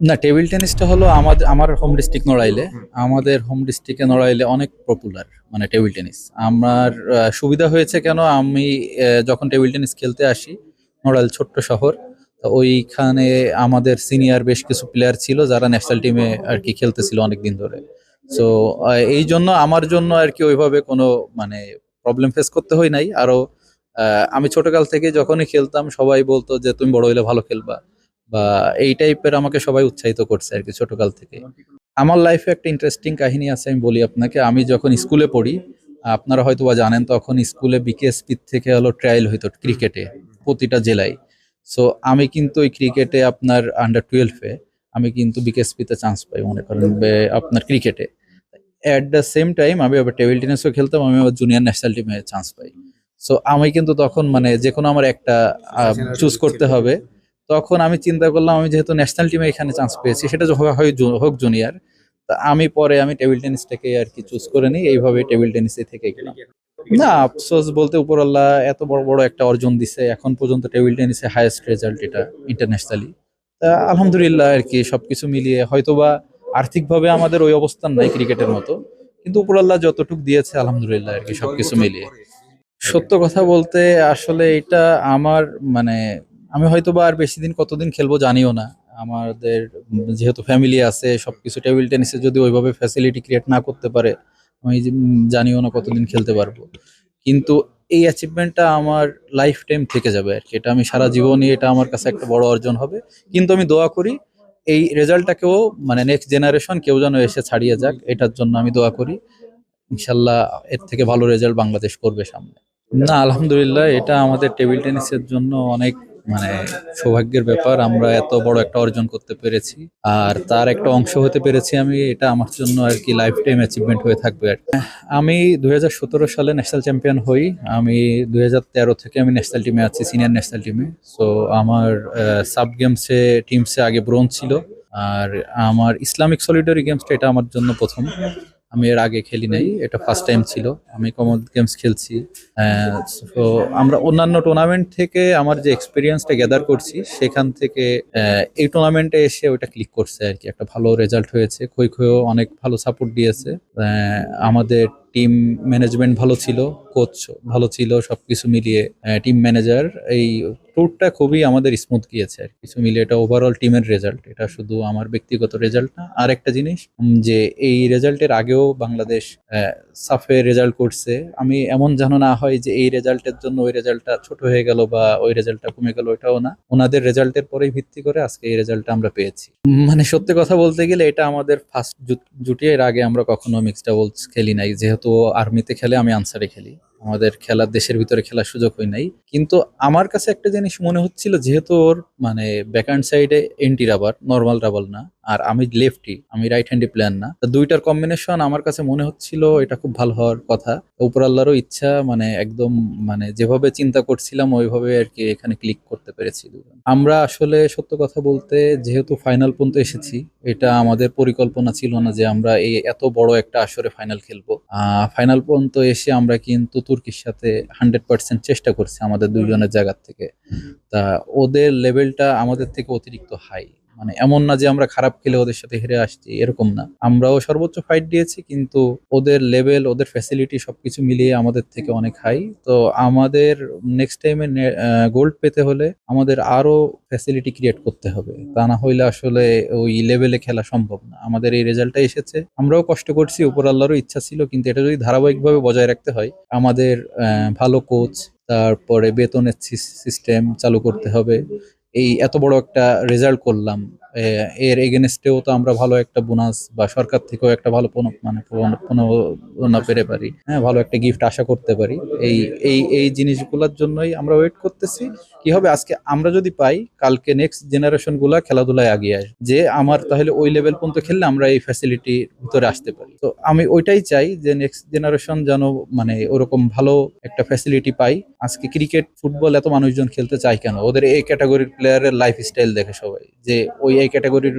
না টেবিল টেনিসটা হলো আমাদের আমার হোম ডিস্ট্রিক্ট নড়াইলে আমাদের হোম ডিস্ট্রিক্টে নড়াইলে অনেক পপুলার মানে টেবিল টেনিস আমার সুবিধা হয়েছে কেন? আমি যখন টেবিল টেনিস খেলতে আসি নড়াইল ছোট্ট শহর তো ওইখানে আমাদের সিনিয়র বেশ কিছু প্লেয়ার ছিল যারা ন্যাশনাল টিমে আর কি খেলতেছিল অনেক দিন ধরে সো এই জন্য আমার জন্য আর কি ওইভাবে কোনো মানে প্রবলেম ফেস করতে হয় নাই। আরও আমি ছোটকাল থেকে যখনই খেলতাম সবাই বলতো যে তুমি বড় হইলে ভালো খেলবা। বা এই টাইপের আমাকে সবাই উৎসাহিত করছে আর কি ছোটকাল থেকে। আমার লাইফে একটা ইন্টারেস্টিং কাহিনী আছে, আমি বলি আপনাকে। আমি যখন স্কুলে পড়ি, আপনারা হয়তো বা জানেন, তখন স্কুলে বিকেএসপি থেকে হলো ট্রায়াল হইতো ক্রিকেটে প্রতিটা জেলায়। সো আমি কিন্তু ওই ক্রিকেটে আপনার আন্ডার টুয়েলভে আমি কিন্তু বিকেএসপিতে চান্স পাই, মনে করেন আপনার ক্রিকেটে অ্যাট দ্য সেম টাইম আমি আবার টেবিল টেনিসও খেলতাম, আমি আবার জুনিয়র ন্যাশনাল টিমে চান্স পাই। সো আমি কিন্তু তখন মানে যে কোনো আমার একটা চুজ করতে হবে। তখন আমি চিন্তা করলাম, আমি যেহেতু ন্যাশনাল টিমে এখানে চান্স পেয়েছি, সেটা হয়- হোক জুনিয়র তা আমি পরে আমি টেবিল টেনিসটাকে আর কি চুজ করে নিই, এইভাবে টেবিল টেনিসে থেকে গেলাম। না, আফসোস বলতে উপরওয়ালা এত বড় বড় একটা অর্জন দিছে, এখন পর্যন্ত টেবিল টেনিসে হাইয়েস্ট রেজাল্ট এটা ইন্টারন্যাশনালি তা আলহামদুলিল্লাহ আর কি, সবকিছু মিলিয়ে হয়তোবা আর্থিকভাবে আমাদের ওই অবস্থান নাই ক্রিকেটের মতো, কিন্তু উপরওয়ালা যতটুকু দিয়েছে, আলহামদুলিল্লাহ আর কি সবকিছু মিলিয়ে। সত্য কথা বলতে আসলে এটা আমার মানে আমি হয়তো বা আর বেশি দিন কতদিন খেলব জানিও না। আমাদের যেহেতু ফ্যামিলি আছে সব কিছু টেবিল টেনিসে যদি ওইভাবে ফ্যাসিলিটি ক্রিয়েট না করতে পারে, আমি জানিও না কতদিন খেলতে পারব। কিন্তু এই অ্যাচিভমেন্টটা আমার লাইফ টাইম থেকে যাবে আর কি। এটা আমি সারা জীবনই, এটা আমার কাছে একটা বড় অর্জন হবে। কিন্তু আমি দোয়া করি, এই রেজাল্টটাকেও মানে নেক্সট জেনারেশন কেউ যেন এসে ছাড়িয়ে যাক, এটার জন্য আমি দোয়া করি। ইনশাল্লাহ এর থেকে ভালো রেজাল্ট বাংলাদেশ করবে সামনে। না, আলহামদুলিল্লাহ, এটা আমাদের টেবিল টেনিসের জন্য অনেক মানে সৌভাগ্যের ব্যাপার আমরা এত বড় একটা অর্জন করতে পেরেছি। আর তার একটা অংশ হতে পেরেছি আমি এটা আমার জন্য আর কি লাইফ টাইম অ্যাচিভমেন্ট হয়ে থাকবে আর। আমি দুই সালে ন্যাশনাল চ্যাম্পিয়ন হই। আমি দুই হাজার তেরো থেকে আমি ন্যাশনাল টিমে আছি সিনিয়র ন্যাশনাল টিমে সো আমার সাব গেমসে টিমসে আগে ব্রোঞ্জ ছিল। আর আমার ইসলামিক সলিডারি গেমসটা এটা আমার জন্য প্রথম। আমি এর আগে খেলি নাই এটা ফার্স্ট টাইম ছিল। আমি কমনওয়েলথ গেমস খেলছি তো আমরা অন্যান্য টুর্নামেন্ট থেকে আমার যে এক্সপিরিয়েন্সটা গ্যাদার করছি, সেখান থেকে এই টুর্নামেন্টে এসে ওটা ক্লিক করছে আর কি। একটা ভালো রেজাল্ট হয়েছে খই খইও অনেক ভালো সাপোর্ট দিয়েছে। আমাদের টিম ম্যানেজমেন্ট ভালো ছিল কোচ ভালো ছিল সব কিছু মিলিয়ে টিম ম্যানেজার এই ট্যুরটা খুবই আমাদের স্মুথ গিয়েছে আর কিছু মিলিয়ে এটা ওভারঅল টিমের রেজাল্ট এটা শুধু আমার ব্যক্তিগত রেজাল্ট না আর একটা জিনিস যে এই রেজাল্টের আগেও বাংলাদেশ সাফে রেজাল্ট করছে। আমি এমন যেন না হয় যে এই রেজাল্টের জন্য ওই রেজাল্টটা ছোট হয়ে গেল বা ওই রেজাল্টটা কমে গেল ওটাও না। ওনাদের রেজাল্টের পরেই ভিত্তি করে আজকে এই রেজাল্টটা আমরা পেয়েছি। মানে সত্যি কথা বলতে গেলে এটা আমাদের ফার্স্ট জুটি এর আগে আমরা কখনো মিক্সড ডাবলস খেলি নাই। যেহেতু আর্মিতে খেলে আমি আনসারে খেলি। আমাদের খেলার দেশের ভিতরে খেলার সুযোগ হয় নাই। কিন্তু আমার কাছে একটা জিনিস মনে হচ্ছিল, যেহেতু ওর মানে ব্যাকহ্যান্ড সাইডে এন্টি রাবার নর্মাল রাবার না, আর আমি লেফটি আমি রাইট হ্যান্ডি প্লেয়ার না, তো দুইটার কম্বিনেশন আমার কাছে মনে হচ্ছিল এটা খুব ভালো হওয়ার কথা। উপর আল্লাহরও ইচ্ছা মানে একদম মানে যেভাবে চিন্তা করছিলাম, ওইভাবে আর কি এখানে ক্লিক করতে পেরেছি আমরা আসলে সত্য কথা বলতে, যেহেতু ফাইনাল পর্যন্ত এসেছি, এটা আমাদের পরিকল্পনা ছিল না যে আমরা এই এত বড় একটা আসরে ফাইনাল খেলব। ফাইনাল পর্যন্ত এসে আমরা কিন্তু তুর্কির সাথে হান্ড্রেড পার্সেন্ট চেষ্টা করছে আমাদের দুইজনের জায়গার থেকে। তা ওদের লেভেলটা আমাদের থেকে অতিরিক্ত হাই মানে এমন না যে আমরা খারাপ খেলে ওদের সাথে হেরে আসছি, এরকম না। আমরাও সর্বোচ্চ ফাইট দিয়েছি, কিন্তু ওদের লেভেল ওদের ফ্যাসিলিটি সবকিছু মিলিয়ে আমাদের থেকে অনেক হাই তো আমাদের নেক্সট টাইমে গোল্ড পেতে হলে আমাদের আরও ফ্যাসিলিটি ক্রিয়েট করতে হবে। তা না হইলে আসলে ওই লেভেলে খেলা সম্ভব না। আমাদের এই রেজাল্টটা এসেছে। আমরাও কষ্ট করছি, উপর আল্লাহরও ইচ্ছা ছিল, কিন্তু এটা যদি ধারাবাহিকভাবে বজায় রাখতে হয়, আমাদের ভালো কোচ তারপরে বেতনের সিস্টেম চালু করতে হবে। এই এত বড় একটা রেজাল্ট করলাম। এর এগেনস্টেও তো আমরা ভালো একটা বোনাস বা সরকার থেকেও একটা ভালো মানে প্রণোদনা পেতে পারি হ্যাঁ ভালো একটা গিফট আশা করতে পারি। এই এই এই জিনিসগুলোর জন্যই আমরা ওয়েট করতেছি। কি হবে? আজকে আমরা যদি পাই, কালকে নেক্সট জেনারেশনগুলা খেলাধুলায় এগিয়ে আসবে। যে আমার তাহলে ওই লেভেল পর্যন্ত খেললে আমরা এই ফ্যাসিলিটির ভিতরে আসতে পারি। তো আমি ওইটাই চাই যে নেক্সট জেনারেশন যেন মানে ওরকম ভালো একটা ফ্যাসিলিটি পাই। আজকে ক্রিকেট ফুটবল এত মানুষজন খেলতে চায় কেন? ওদের এই ক্যাটাগরির প্লেয়ারের লাইফ স্টাইল দেখে সবাই। যে ওই এই ক্যাটাগরির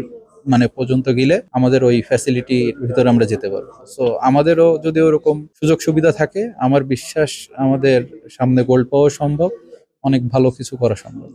মানে পর্যন্ত গেলে আমাদের ওই ফ্যাসিলিটির ভিতরে আমরা যেতে পারব। সো আমাদেরও যদি ওরকম সুযোগ সুবিধা থাকে, আমার বিশ্বাস আমাদের সামনে গোল্ড পাওয়া সম্ভব, অনেক ভালো কিছু করা সম্ভব।